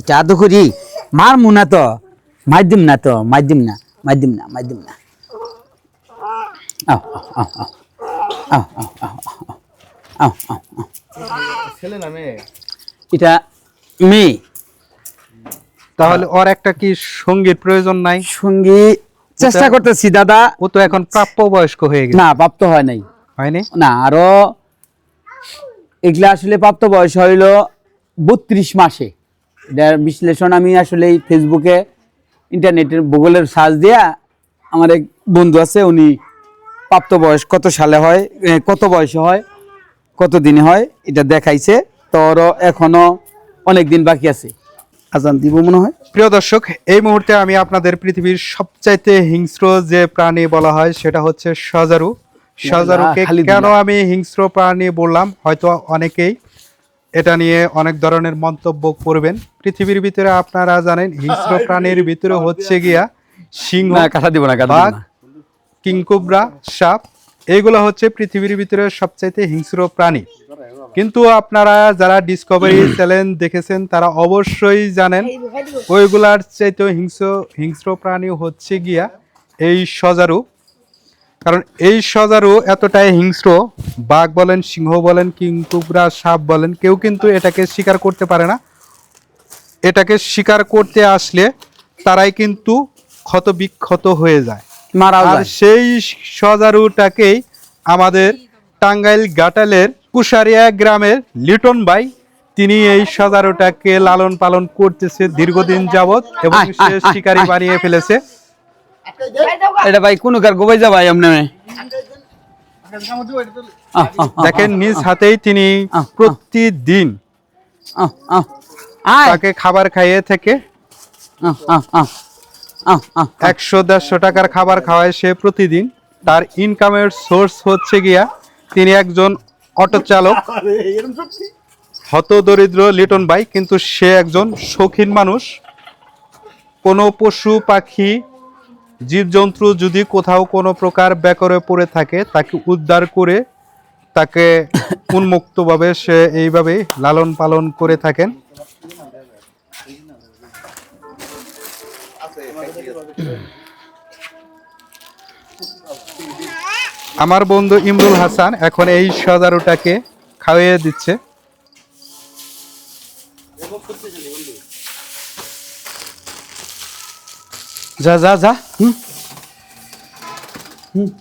চাদু করি মার মুনা তো মাধ্যম না তো মাধ্যম না মাধ্যম না মাধ্যম না এটা তাহলে ওর একটা কি সঙ্গীর প্রয়োজন নাই সঙ্গী চেষ্টা করতেছি দাদা ও তো এখন প্রাপ্য বয়স্ক হয়ে গেছে না প্রাপ্ত হয় নাই হয়নি না আরও এগুলা আসলে প্রাপ্ত বয়স হইল বত্রিশ মাসে এটার বিশ্লেষণ আমি আসলে এই ফেসবুকে ইন্টারনেটের গুগলের সার্চ দিয়া আমার এক বন্ধু আছে উনি প্রাপ্ত বয়স কত সালে হয় কত বয়সে হয় কত দিনে হয় এটা দেখাইছে তোর এখনও অনেক দিন বাকি আছে। আজান দিব মনে হয়? প্রিয় দর্শক এই মুহূর্তে আমি আপনাদের পৃথিবীর সবচাইতে হিংস্র যে প্রাণী বলা হয় সেটা হচ্ছে সজারু। সজারুকে কেন আমি হিংস্র প্রাণী বললাম? হয়তো অনেকেই এটা নিয়ে অনেক ধরনের মন্তব্য করবেন। পৃথিবীর ভিতরে আপনারা জানেন হিংস্র প্রাণীর ভিতরে হচ্ছে গিয়া সিংহ কাটা দিব না বাঘ কিংকুবরা সাপ এইগুলো হচ্ছে পৃথিবীর ভিতরে সবচাইতে হিংস্র প্রাণী। কিন্তু আপনারা যারা ডিসকভারি চ্যানেল দেখেছেন তারা অবশ্যই জানেন ওইগুলার চাইতেও হিংস্র হিংস্র প্রাণী হচ্ছে গিয়া এই সজারু। কারণ এই সজারু এতটাই হিংস্র বাঘ বলেন সিংহ বলেন কিংকুবরা সাপ বলেন কেউ কিন্তু এটাকে শিকার করতে পারে না। এটাকে শিকার করতে আসলে তারাই কিন্তু ক্ষত বিক্ষত হয়ে যায়। আর সেই সজারুটাকেই আমাদের টাঙ্গাইল গাটালের কুশারিয়া গ্রামের লিটন ভাই তিনি এই সজারুটাকে লালন পালন করতেছে দীর্ঘদিন যাবৎ এবং সে শিকারি। বানিয়ে ফেলেছে। এটা ভাই কোন কার গোবাই যা ভাই আহ, দেখেন নিজ হাতেই তিনি। প্রতিদিন আহ, আহ, তাকে খাবার খাইয়ে থেকে আহ, আহ, আহ, আহ, আহ, একশো দেড়শো টাকার খাবার খাওয়ায় সে প্রতিদিন তার ইনকামের সোর্স হচ্ছে গিয়া তিনি একজন অটো চালক হত দরিদ্র লিটন ভাই কিন্তু সে একজন শৌখিন মানুষ কোনো পশু পাখি জীবজন্তু যদি কোথাও কোনো প্রকার বেকরে পড়ে থাকে তাকে উদ্ধার করে তাকে উন্মুক্তভাবে সে এইভাবে লালন পালন করে থাকেন। আমার বন্ধু ইমরুল হাসান এখন এই সজারুটাকে খাওয়িয়ে দিচ্ছে। 热热热嗯。嗯。